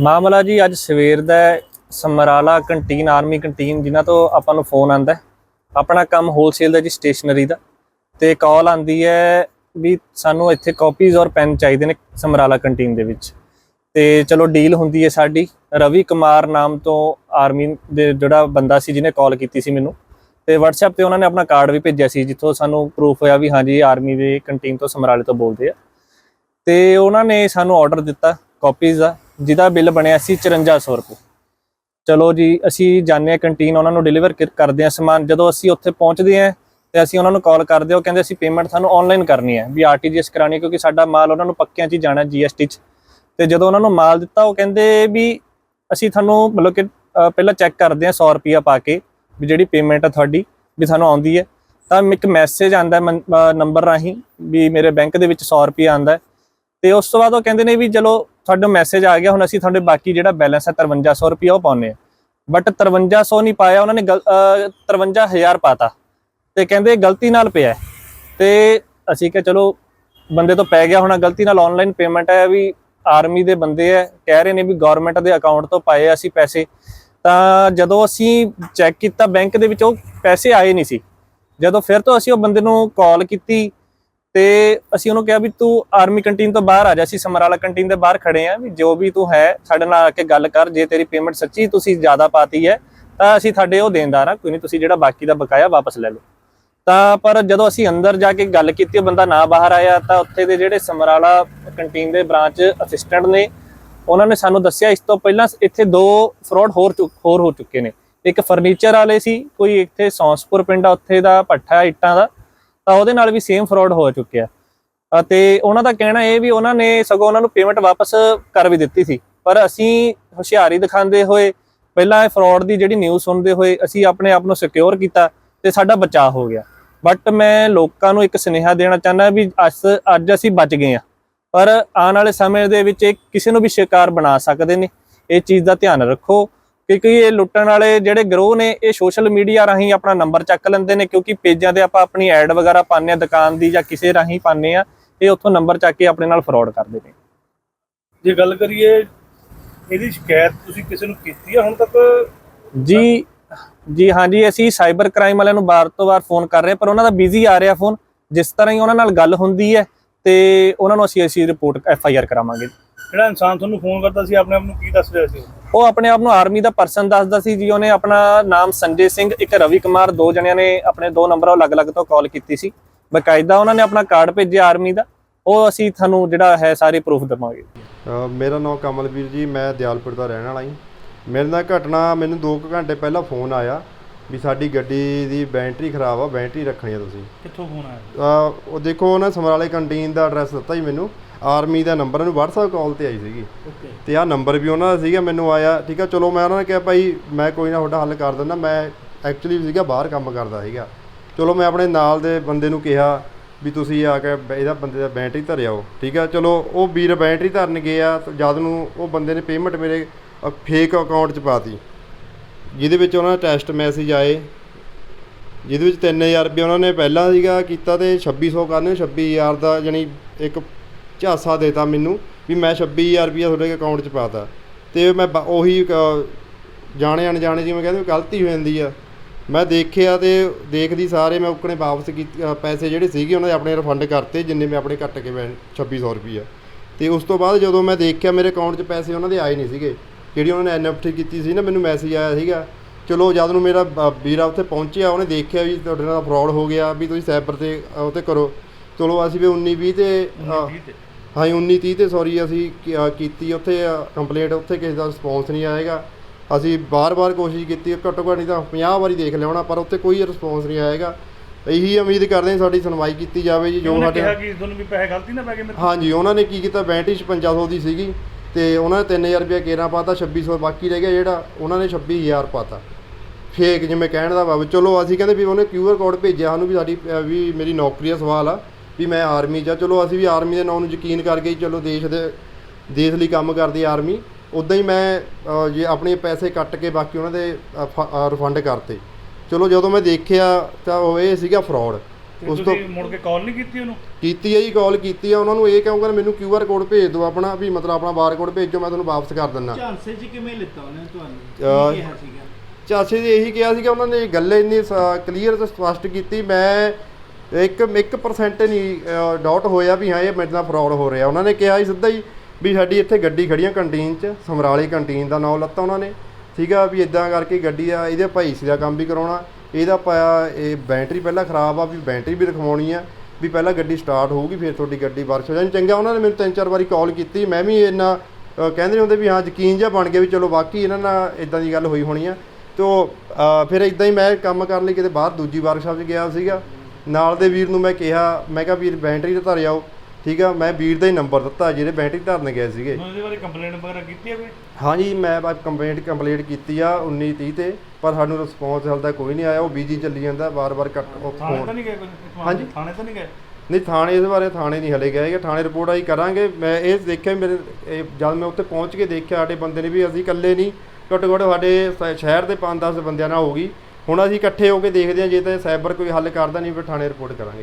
ਮਾਮਲਾ ਜੀ ਅੱਜ ਸਵੇਰ ਦਾ ਸਮਰਾਲਾ ਕੰਟੀਨ, ਆਰਮੀ ਕੰਟੀਨ, ਜਿਨ੍ਹਾਂ ਤੋਂ ਆਪਾਂ ਨੂੰ ਫੋਨ ਆਂਦਾ ਆਪਣਾ ਕੰਮ ਹੋਲਸੇਲ ਦਾ ਜੀ ਸਟੇਸ਼ਨਰੀ ਦਾ। ਤੇ ਕਾਲ ਆਂਦੀ ਹੈ ਵੀ ਸਾਨੂੰ ਇੱਥੇ ਕਾਪੀਜ਼ ਔਰ ਪੈਨ ਚਾਹੀਦੇ ਨੇ ਸਮਰਾਲਾ ਕੰਟੀਨ ਦੇ ਵਿੱਚ। ਤੇ ਚਲੋ ਡੀਲ ਹੁੰਦੀ ਹੈ ਸਾਡੀ। ਰਵੀ ਕੁਮਾਰ ਨਾਮ ਤੋਂ ਆਰਮੀ ਦੇ ਜਿਹੜਾ ਬੰਦਾ ਸੀ ਜਿਹਨੇ ਕਾਲ ਕੀਤੀ ਸੀ ਮੈਨੂੰ। ਤੇ WhatsApp ਤੇ ਉਹਨਾਂ ਨੇ ਆਪਣਾ ਕਾਰਡ ਵੀ ਭੇਜਿਆ ਸੀ, ਜਿੱਥੋਂ ਸਾਨੂੰ ਪ੍ਰੂਫ ਹੋਇਆ ਵੀ ਹਾਂਜੀ ਆਰਮੀ ਦੇ ਕੰਟੀਨ ਤੋਂ ਸਮਰਾਲੇ ਤੋਂ ਬੋਲਦੇ ਆ। ਤੇ ਉਹਨਾਂ ਨੇ ਸਾਨੂੰ ਆਰਡਰ ਦਿੱਤਾ ਕਾਪੀਜ਼ ਦਾ। ਜਿਹਦਾ ਬਿੱਲ ਬਣਿਆ ਸੀ 5400 ਰੁਪਏ। ਚਲੋ ਜੀ, ਅਸੀਂ ਜਾਂਦੇ ਹਾਂ ਕੰਟੀਨ, ਉਹਨਾਂ ਨੂੰ ਡਿਲੀਵਰ ਕਰਦੇ ਹਾਂ ਸਮਾਨ। ਜਦੋਂ ਅਸੀਂ ਉੱਥੇ ਪਹੁੰਚਦੇ ਹਾਂ ਤੇ ਅਸੀਂ ਉਹਨਾਂ ਨੂੰ ਕਾਲ ਕਰਦੇ ਹਾਂ, ਉਹ ਕਹਿੰਦੇ ਅਸੀਂ ਪੇਮੈਂਟ ਤੁਹਾਨੂੰ ਆਨਲਾਈਨ ਕਰਨੀ ਹੈ, ਵੀ ਆਰਟੀਜੀਐਸ ਕਰਾਣੀ ਹੈ, ਕਿਉਂਕਿ ਸਾਡਾ ਮਾਲ ਉਹਨਾਂ ਨੂੰ ਪੱਕਿਆਂ 'ਚ ਹੀ ਜਾਣਾ ਜੀਐਸਟੀ 'ਚ। ਤੇ ਜਦੋਂ ਉਹਨਾਂ ਨੂੰ ਮਾਲ ਦਿੱਤਾ, ਉਹ ਕਹਿੰਦੇ ਵੀ ਅਸੀਂ ਤੁਹਾਨੂੰ ਮਤਲਬ ਕਿ ਪਹਿਲਾਂ ਚੈੱਕ ਕਰਦੇ ਹਾਂ 100 ਰੁਪਿਆ ਪਾ ਕੇ, ਵੀ ਜਿਹੜੀ ਪੇਮੈਂਟ ਆ ਤੁਹਾਡੀ, ਵੀ ਸਾਨੂੰ ਆਉਂਦੀ ਹੈ। ਤਾਂ ਇੱਕ ਮੈਸੇਜ ਆਂਦਾ ਨੰਬਰ ਰਾਹੀਂ, ਵੀ ਮੇਰੇ ਬੈਂਕ ਦੇ ਵਿੱਚ 100 ਰੁਪਿਆ ਆਂਦਾ ਤੇ ਉਸ ਤੋਂ ਬਾਅਦ ਉਹ ਕਹਿੰਦੇ ਨੇ ਵੀ ਚਲੋ ਤੁਹਾਡਾ ਮੈਸੇਜ ਆ ਗਿਆ, ਹੁਣ ਅਸੀਂ ਤੁਹਾਡੇ ਬਾਕੀ ਜਿਹੜਾ ਬੈਲੈਂਸ ਹੈ 5300 ਰੁਪਿਆ ਉਹ ਪਾਉਨੇ ਆ ਬਟ 5300 ਨਹੀਂ ਪਾਇਆ, ਉਹਨਾਂ ਨੇ ਗਲ- ਅਹ 53000 ਪਾਤਾ। ਤੇ ਕਹਿੰਦੇ ਗਲਤੀ ਨਾਲ ਪਿਆ ਹੈ। ਤੇ ਅਸੀਂ ਕਿਹਾ ਚਲੋ ਬੰਦੇ ਤੋਂ ਪੈ ਗਿਆ ਹੋਣਾ, ਗਲਤੀ ਨਾਲ ਆਨਲਾਈਨ ਪੇਮੈਂਟ ਹੈ ਵੀ ਆਰਮੀ ਦੇ ਬੰਦੇ ਹੈ, ਕਹਿ ਰਹੇ ਨੇ ਵੀ ਗਵਰਨਮੈਂਟ ਦੇ ਅਕਾਊਂਟ ਤੋਂ ਪਾਏ ਅਸੀਂ ਪੈਸੇ। ਤਾਂ ਜਦੋਂ ਅਸੀਂ ਚੈੱਕ ਕੀਤਾ ਬੈਂਕ ਦੇ ਵਿੱਚ, ਉਹ ਪੈਸੇ ਆਏ ਨਹੀਂ ਸੀ। ਜਦੋਂ ਫਿਰ ਤੋਂ ਅਸੀਂ ਉਹ ਬੰਦੇ ਨੂੰ ਕਾਲ ਕੀਤੀ ਤੇ ਅਸੀਂ ਉਹਨੂੰ ਕਿਹਾ ਵੀ ਤੂੰ ਆਰਮੀ ਕੰਟੀਨ ਤੋਂ ਬਾਹਰ ਆ ਜਾ, ਅਸੀਂ ਸਮਰਾਲਾ ਕੰਟੀਨ ਦੇ ਬਾਹਰ ਖੜੇ ਆ ਵੀ ਜੋ ਵੀ ਤੂੰ ਹੈ, ਸਾਡੇ ਨਾਲ ਆ ਕੇ ਗੱਲ ਕਰ, ਜੇ ਤੇਰੀ ਪੇਮੈਂਟ ਸੱਚੀ ਤੁਸੀਂ ਜ਼ਿਆਦਾ ਪਾਤੀ ਹੈ, ਤਾਂ ਅਸੀਂ ਤੁਹਾਡੇ ਉਹ ਦੇਣਦਾਰ ਆ ਕੋਈ ਨਹੀਂ, ਤੁਸੀਂ ਜਿਹੜਾ ਬਾਕੀ ਦਾ ਬਕਾਇਆ ਵਾਪਸ ਲੈ ਲਓ। ਤਾਂ ਪਰ ਜਦੋਂ ਅਸੀਂ ਅੰਦਰ ਜਾ ਕੇ ਗੱਲ ਕੀਤੀ, ਉਹ ਬੰਦਾ ਨਾ ਬਾਹਰ ਆਇਆ, ਤਾਂ ਉੱਥੇ ਦੇ ਜਿਹੜੇ ਸਮਰਾਲਾ ਕੰਟੀਨ ਦੇ ਬ੍ਰਾਂਚ ਅਸਿਸਟੈਂਟ ਨੇ, ਉਹਨਾਂ ਨੇ ਸਾਨੂੰ ਦੱਸਿਆ, ਇਸ ਤੋਂ ਪਹਿਲਾਂ ਇੱਥੇ ਦੋ ਫਰਾਡ ਹੋਰ ਚੁੱਕ- ਹੋਰ ਹੋ ਚੁੱਕੇ ਨੇ। ਇੱਕ ਫਰਨੀਚਰ ਵਾਲੇ ਸੀ, ਕੋਈ ਇੱਥੇ ਸੌਂਸਪੁਰ ਪਿੰਡ ਆ, ਉੱਥੇ ਦਾ, ਭੱਠਾ, ਇੱਟਾਂ ਦਾ ਤਾਂ ਉਹਦੇ ਨਾਲ ਵੀ ਸੇਮ ਫਰਾਡ ਹੋ ਚੁੱਕਿਆ। ਅਤੇ ਉਹਨਾਂ ਦਾ ਕਹਿਣਾ ਇਹ ਵੀ ਉਹਨਾਂ ਨੇ ਸਗੋਂ ਉਹਨਾਂ ਨੂੰ ਪੇਮੈਂਟ ਵਾਪਸ ਕਰ ਵੀ ਦਿੱਤੀ ਸੀ। ਪਰ ਅਸੀਂ ਹੁਸ਼ਿਆਰੀ ਦਿਖਾਉਂਦੇ ਹੋਏ, ਪਹਿਲਾਂ ਇਹ ਫਰਾਡ ਦੀ ਜਿਹੜੀ ਨਿਊਜ਼ ਸੁਣਦੇ ਹੋਏ ਅਸੀਂ ਆਪਣੇ ਆਪ ਨੂੰ ਸਿਕਿਉਰ ਕੀਤਾ ਤੇ ਸਾਡਾ ਬਚਾਅ ਹੋ ਗਿਆ। ਬਟ ਮੈਂ ਲੋਕਾਂ ਨੂੰ ਇੱਕ ਸੁਨੇਹਾ ਦੇਣਾ ਚਾਹੁੰਦਾ ਵੀ ਅਸ ਅੱਜ ਅਸੀਂ ਬਚ ਗਏ ਆ ਪਰ ਆਉਣ ਵਾਲੇ ਸਮੇਂ ਦੇ ਵਿੱਚ ਇਹ ਕਿਸੇ ਨੂੰ ਵੀ ਸ਼ਿਕਾਰ ਬਣਾ ਸਕਦੇ ਨੇ। ਇਹ ਚੀਜ਼ ਦਾ ਧਿਆਨ ਰੱਖੋ। ਕਿਉਂਕਿ ਇਹ ਲੁੱਟਣ ਵਾਲੇ ਜਿਹੜੇ ਗਰੋਹ ਨੇ ਇਹ ਸੋਸ਼ਲ ਮੀਡੀਆ ਰਾਹੀਂ ਆਪਣਾ ਨੰਬਰ ਚੱਕ ਲੈਂਦੇ ਨੇ ਕਿਉਂਕਿ ਪੇਜਾਂ ਤੇ ਆਪਾਂ ਆਪਣੀ ਐਡ ਵਗੈਰਾ ਪਾਉਂਦੇ ਆ ਦੁਕਾਨ ਦੀ ਜਾਂ ਕਿਸੇ ਰਾਹੀਂ ਪਾਉਂਦੇ ਆ ਇਹ ਉੱਥੋਂ ਨੰਬਰ ਚੱਕ ਕੇ ਆਪਣੇ ਨਾਲ ਫਰਾਡ ਕਰਦੇ ਨੇ। ਜੇ ਗੱਲ ਕਰੀਏ ਇਹਦੀ ਸ਼ਿਕਾਇਤ ਤੁਸੀਂ ਕਿਸੇ ਨੂੰ ਕੀਤੀ ਆ ਹੁਣ ਤੱਕ? ਜੀ ਜੀ ਹਾਂਜੀ ਅਸੀਂ ਸਾਈਬਰ ਕ੍ਰਾਈਮ ਵਾਲਿਆਂ ਨੂੰ ਬਾਰ ਤੋਂ ਬਾਰ ਫੋਨ ਕਰ ਰਹੇ ਪਰ ਉਹਨਾਂ ਦਾ ਬਿਜ਼ੀ ਆ ਰਿਹਾ ਫੋਨ ਜਿਸ ਤਰ੍ਹਾਂ ਹੀ ਉਹਨਾਂ ਨਾਲ ਗੱਲ ਹੁੰਦੀ ਹੈ ਤੇ ਉਹਨਾਂ ਨੂੰ ਅਸੀਂ ਅਸੀਂ ਰਿਪੋਰਟ ਐਫ ਆਈ ਆਰ ਕਰਾਵਾਂਗੇ। ਜਿਹੜਾ ਇਨਸਾਨ ਤੁਹਾਨੂੰ ਫੋਨ ਕਰਦਾ ਸੀ ਆਪਣੇ ਆਪ ਨੂੰ ਕੀ ਦੱਸ ਰਿਹਾ ਸੀ? ਉਹ? ਆਪਣੇ ਆਪ ਨੂੰ ਆਰਮੀ ਦਾ ਪਰਸਨ ਦੱਸਦਾ ਸੀ ਜੀ ਉਹਨੇ ਆਪਣਾ ਨਾਮ ਸੰਜੇ ਸਿੰਘ ਇੱਕ ਰਵੀ ਕੁਮਾਰ ਦੋ ਜਣਿਆਂ ਨੇ ਆਪਣੇ ਦੋ ਨੰਬਰ ਅਲੱਗ-ਅਲੱਗ ਤੋਂ ਕਾਲ ਕੀਤੀ ਸੀ। ਬਕਾਇਦਾ ਉਹਨਾਂ ਨੇ ਆਪਣਾ ਕਾਰਡ ਭੇਜਿਆ ਆਰਮੀ ਦਾ ਉਹ ਅਸੀਂ ਤੁਹਾਨੂੰ ਜਿਹੜਾ ਹੈ ਸਾਰੇ ਪ੍ਰੂਫ ਦੇਵਾਂਗੇ। ਮੇਰਾ ਨਾਮ ਕਮਲਵੀਰ ਜੀ ਮੈਂ ਦਿਆਲਪੁਰ ਦਾ ਰਹਿਣ ਵਾਲਾ ਜੀ। ਮੇਰੇ ਨਾਲ ਘਟਨਾ ਮੈਨੂੰ 2 ਘੰਟੇ ਪਹਿਲਾਂ ਫੋਨ ਆਇਆ ਵੀ ਸਾਡੀ ਗੱਡੀ ਦੀ ਬੈਟਰੀ ਖਰਾਬ ਆ ਬੈਟਰੀ ਰੱਖਣੀ ਆ ਤੁਸੀਂ। ਕਿੱਥੋਂ ਫੋਨ ਆਇਆ? ਉਹ ਦੇਖੋ ਉਹਨਾਂ ਸਮਰਾਲੇ ਕੰਟੀਨ ਦਾ ਐਡਰੈਸ ਦਿੱਤਾ ਜੀ ਮੈਨੂੰ। ਆਰਮੀ ਦਾ ਨੰਬਰ ਨੂੰ WhatsApp ਕਾਲ ਤੇ ਆਈ ਸੀਗੀ। ਤੇ ਆਹ ਨੰਬਰ ਵੀ ਉਹਨਾਂ ਦਾ ਸੀਗਾ ਮੈਨੂੰ ਆਇਆ ਠੀਕ ਆ ਚਲੋ ਮੈਂ ਉਹਨਾਂ ਨੇ ਕਿਹਾ ਭਾਈ ਮੈਂ ਕੋਈ ਨਾ ਤੁਹਾਡਾ ਹੱਲ ਕਰ ਦਿੰਦਾ ਮੈਂ ਐਕਚੁਅਲੀ ਸੀਗਾ ਬਾਹਰ ਕੰਮ ਕਰਦਾ ਸੀਗਾ। ਚਲੋ ਮੈਂ ਆਪਣੇ ਨਾਲ ਦੇ ਬੰਦੇ ਨੂੰ ਕਿਹਾ ਵੀ ਤੁਸੀਂ ਆ ਕੇ ਇਹਦਾ ਬੰਦੇ ਦਾ ਬੈਟਰੀ ਧਰਿਆਓ ਠੀਕ ਆ ਚਲੋ ਉਹ ਵੀਰ ਬੈਟਰੀ ਧਰਨ ਗਏ ਆ ਤੇ ਜਦ ਨੂੰ ਉਹ ਬੰਦੇ ਨੇ ਪੇਮੈਂਟ ਮੇਰੇ ਫੇਕ ਅਕਾਊਂਟ 'ਚ ਪਾਤੀ। ਜਿਹਦੇ ਵਿੱਚ ਉਹਨਾਂ ਦਾ ਟੈਸਟ ਮੈਸੇਜ ਆਏ ਜਿਹਦੇ ਵਿੱਚ 3000 ਰੁਪਏ ਉਹਨਾਂ ਨੇ ਪਹਿਲਾਂ ਸੀਗਾ ਕੀਤਾ ਤੇ 2600 ਕਰਨੇ 26000 ਦਾ ਜਾਨੀ ਇੱਕ ਝਾਸਾ ਦੇਤਾ ਮੈਨੂੰ ਵੀ ਮੈਂ 26000 ਰੁਪਏ ਤੁਹਾਡੇ ਅਕਾਊਂਟ 'ਚ ਪਾਤਾ। ਤੇ ਮੈਂ ਉਹੀ ਜਾਣੇ ਅਣਜਾਣੇ ਜਿਵੇਂ ਕਹਿੰਦੇ ਗਲਤੀ ਹੋ ਜਾਂਦੀ ਆ। ਮੈਂ ਦੇਖਿਆ ਤੇ ਦੇਖਦੀ ਸਾਰੇ ਮੈਂ ਉਕਣੇ ਵਾਪਸ ਕੀਤੀ ਪੈਸੇ ਜਿਹੜੇ ਸੀਗੇ ਉਹਨਾਂ ਦੇ ਆਪਣੇ ਰਿਫੰਡ ਕਰਤੇ ਜਿੰਨੇ ਮੈਂ ਆਪਣੇ ਕੱਟ ਕੇ ਮੈਂ 2600 ਰੁਪਈਆ। ਤੇ ਉਸ ਤੋਂ ਬਾਅਦ ਜਦੋਂ ਮੈਂ ਦੇਖਿਆ ਮੇਰੇ ਅਕਾਊਂਟ 'ਚ ਪੈਸੇ ਉਹਨਾਂ ਦੇ ਆਏ ਨਹੀਂ ਸੀਗੇ ਜਿਹੜੀ ਉਹਨਾਂ ਨੇ ਐਨਐਫਟੀ ਕੀਤੀ ਸੀ ਨਾ ਮੈਨੂੰ ਮੈਸੇਜ ਆਇਆ ਸੀਗਾ ਚਲੋ ਜਦ ਨੂੰ ਮੇਰਾ ਵੀਰਾ ਉੱਥੇ ਪਹੁੰਚਿਆ ਉਹਨੇ ਦੇਖਿਆ ਵੀ ਤੁਹਾਡੇ ਨਾਲ ਫਰਾਡ ਹੋ ਗਿਆ ਵੀ ਤੁਸੀਂ ਸਾਈਬਰ ਤੇ ਉਹ ਤੇ ਕਰੋ। ਚਲੋ ਅਸੀਂ ਵੀ 19 20 ਤੇ। ਹਾਂ 19 30 ਤੇ ਸੌਰੀ ਅਸੀਂ ਕੀਤੀ ਉੱਥੇ ਕੰਪਲੇਂਟ ਉੱਥੇ ਕਿਸੇ ਦਾ ਰਿਸਪੌਂਸ ਨਹੀਂ ਆਏਗਾ। ਅਸੀਂ ਬਾਰ-ਬਾਰ ਕੋਸ਼ਿਸ਼ ਕੀਤੀ ਘੱਟੋ ਘੱਟ ਨਹੀਂ ਤਾਂ 50 ਵਾਰੀ ਦੇਖ ਲਿਆਉਣਾ ਪਰ ਉੱਥੇ ਕੋਈ ਰਿਸਪੌਂਸ ਨਹੀਂ ਆਏਗਾ। ਇਹੀ ਉਮੀਦ ਕਰਦੇ ਹਾਂ ਸਾਡੀ ਸੁਣਵਾਈ ਕੀਤੀ ਜਾਵੇ ਜੀ ਜੋ ਸਾਡੇ ਕਿਹਾ ਕਿ ਤੁਹਾਨੂੰ ਵੀ ਪੈਸੇ ਗਲਤੀ ਨਾ ਪੈ ਗਏ ਮੇਰੇ? ਹਾਂਜੀ ਉਹਨਾਂ ਨੇ ਕੀ ਕੀਤਾ 65 5600 ਦੀ ਸੀਗੀ ਤੇ ਉਹਨਾਂ ਨੇ 3000 ਰੁਪਏ ਕੇਰਾ ਪਾਤਾ 2600 ਬਾਕੀ ਰਹਿ ਗਿਆ ਜਿਹੜਾ ਉਹਨਾਂ ਨੇ 26000 ਪਾਤਾ। ਫੇਕ ਜਿਵੇਂ ਕਹਿਣ ਦਾ ਭਾਵ ਚਲੋ ਅਸੀਂ ਕਹਿੰਦੇ ਵੀ ਉਹਨੇ ਕਿਊਆਰ ਕੋਡ ਭੇਜਿਆ ਸਾਨੂੰ ਵੀ ਸਾਡੀ ਵੀ ਮੇਰੀ ਨੌਕਰੀ ਦਾ ਸਵਾਲ ਆ। ਵੀ ਮੈਂ ਆਰਮੀ ਆ। ਚਲੋ ਅਸੀਂ ਵੀ ਆਰਮੀ ਦੇ ਨਾਂ ਨੂੰ ਯਕੀਨ ਕਰ ਗਏ ਚਲੋ ਦੇਸ਼ ਦੇ ਦੇਸ਼ ਲਈ ਕੰਮ ਕਰਦੀ ਆਰਮੀ ਉਦਾਂ ਹੀ ਮੈਂ ਜੇ ਆਪਣੇ ਪੈਸੇ ਕੱਟ ਕੇ ਬਾਕੀ ਉਹਨਾਂ ਦੇ ਰਿਫੰਡ ਕਰਤੇ। ਚਲੋ ਜਦੋਂ ਮੈਂ ਦੇਖਿਆ ਤਾਂ ਉਹ ਇਹ ਸੀਗਾ ਫਰਾਡ ਉਸ ਤੋਂ ਮੁੜ ਕੇ ਕਾਲ ਨਹੀਂ ਕੀਤੀ ਉਹਨੂੰ? ਕੀਤੀ ਹੈ ਜੀ ਕਾਲ ਕੀਤੀ ਆ। ਉਹਨਾਂ ਨੂੰ ਇਹ ਕਹੂੰਗਾ ਮੈਨੂੰ ਕਿਊ ਆਰ ਕੋਡ ਭੇਜ ਦਿਓ ਆਪਣਾ ਵੀ ਮਤਲਬ ਆਪਣਾ ਬਾਰਕੋਡ ਭੇਜੋ ਮੈਂ ਤੁਹਾਨੂੰ ਵਾਪਸ ਕਰ ਦਿੰਦਾ। ਝਾਂਸੇ 'ਚ ਕਿਵੇਂ ਲਿੱਤਾ ਉਹਨੇ ਤੁਹਾਨੂੰ? ਕੀ ਕਿਹਾ ਸੀਗਾ? ਚਾਚੇ ਜੀ ਇਹੀ ਕਿਹਾ ਸੀਗਾ ਉਹਨਾਂ ਨੇ ਗੱਲ ਇੰਨੀ ਕਲੀਅਰ ਤੇ ਸਪਸ਼ਟ ਕੀਤੀ। ਮੈਂ ਇੱਕ 1% ਨਹੀਂ ਡਾਊਟ ਹੋਇਆ ਵੀ ਹਾਂ, ਇਹ ਮੇਰੇ ਨਾਲ ਫਰਾਡ ਹੋ ਰਿਹਾ। ਉਹਨਾਂ ਨੇ ਕਿਹਾ ਸੀ ਸਿੱਧਾ ਹੀ ਵੀ ਸਾਡੀ ਇੱਥੇ ਗੱਡੀ ਖੜੀਆਂ ਕੰਟੀਨ 'ਚ, ਸਮਰਾਲੇ ਕੰਟੀਨ ਦਾ ਨਾਮ ਲੱਤਾ ਉਹਨਾਂ ਨੇ। ਠੀਕ ਆ, ਵੀ ਇਦਾਂ ਕਰਕੇ ਗੱਡੀ ਆ, ਇਹਦੇ ਭਾਈ ਸੀ ਦਾ ਕੰਮ ਵੀ ਕਰਾਉਣਾ। ਇਹਦਾ ਪਾਇਆ ਇਹ ਬੈਟਰੀ ਪਹਿਲਾਂ ਖਰਾਬ ਆ, ਵੀ ਬੈਟਰੀ ਵੀ ਰਖਵਾਉਣੀ ਆ, ਵੀ ਪਹਿਲਾਂ ਗੱਡੀ ਸਟਾਰਟ ਹੋਊਗੀ, ਫਿਰ ਤੁਹਾਡੀ ਗੱਡੀ ਵਰਕ ਹੋ ਜਾਣੀ। ਚੰਗਾ, ਉਹਨਾਂ ਨੇ ਮੈਨੂੰ ਤਿੰਨ ਚਾਰ ਵਾਰੀ ਕਾਲ ਕੀਤੀ। ਮੈਂ ਵੀ ਇੰਨਾ ਕਹਿੰਦੇ ਹੁੰਦੇ ਵੀ ਹਾਂ, ਯਕੀਨ ਜਿਹਾ ਬਣ ਗਿਆ ਵੀ ਚਲੋ ਵਾਕਈ ਇਹਨਾਂ ਨਾਲ ਇਦਾਂ ਦੀ ਗੱਲ ਹੋਈ ਹੋਣੀ ਆ। ਤੇ ਉਹ ਫਿਰ ਇਦਾਂ ਹੀ ਮੈਂ ਕੰਮ ਕਰਨ ਲਈ ਕਿਤੇ ਬਾਹਰ ਦੂਜੀ ਵਰਕਸ਼ਾਪ 'ਚ ਗਿਆ ਸੀਗਾ। ਨਾਲ ਦੇ ਵੀਰ ਨੂੰ ਮੈਂ ਕਿਹਾ ਮੈਂ ਕਿਹਾ ਵੀਰ ਬੈਟਰੀ ਤੇ ਧਰ ਆਓ। ਠੀਕ ਆ ਮੈਂ ਵੀਰ ਦਾ ਹੀ ਨੰਬਰ ਦਿੱਤਾ ਜਿਹੜੇ ਬੈਟਰੀ ਧਰਨ ਗਏ ਸੀਗੇ। ਬਾਰੇ ਕੰਪਲੇਂਟ ਵਗੈਰਾ ਕੀਤੀ ਹਾਂਜੀ ਮੈਂ ਬਸ ਕੰਪਲੇਂਟ ਕੰਪਲੀਟ ਕੀਤੀ ਆ 19 30 ਤੇ ਪਰ ਸਾਨੂੰ ਰਿਸਪੌਂਸ ਹਾਲ ਤੱਕ ਕੋਈ ਨਹੀਂ ਆਇਆ ਉਹ ਬੀਜੀ ਚੱਲੀ ਜਾਂਦਾ ਵਾਰ-ਵਾਰ ਕੱਟ ਉਹ ਥਾਣੇ ਤਾਂ ਨਹੀਂ ਗਏ ਹਾਂਜੀ। ਥਾਣੇ ਤਾਂ ਨਹੀਂ ਗਏ? ਨਹੀਂ ਥਾਣੇ ਇਸ ਬਾਰੇ ਥਾਣੇ ਨਹੀਂ ਹਲੇ ਗਏ ਕਿ ਥਾਣੇ ਰਿਪੋਰਟ ਆਈ ਕਰਾਂਗੇ। ਮੈਂ ਇਹ ਦੇਖਿਆ ਮੇਰੇ ਜਦ ਮੈਂ ਉੱਥੇ ਪਹੁੰਚ ਕੇ ਦੇਖਿਆ ਸਾਡੇ ਬੰਦੇ ਨੇ ਵੀ ਅਸੀਂ ਇਕੱਲੇ ਨਹੀਂ ਘੱਟੋ ਘੱਟ ਸਾਡੇ ਸ਼ਹਿਰ ਦੇ 5-10 ਬੰਦਿਆਂ ਨਾਲ ਹੋ ਗਈ। ਹੁਣ ਅਸੀਂ ਇਕੱਠੇ ਹੋ ਕੇ ਦੇਖਦੇ ਹਾਂ, ਜੇ ਤਾਂ ਸਾਈਬਰ ਕੋਈ ਹੱਲ ਕਰਦਾ ਨਹੀਂ, ਫਿਰ ਥਾਣੇ ਰਿਪੋਰਟ ਕਰਾਂਗੇ।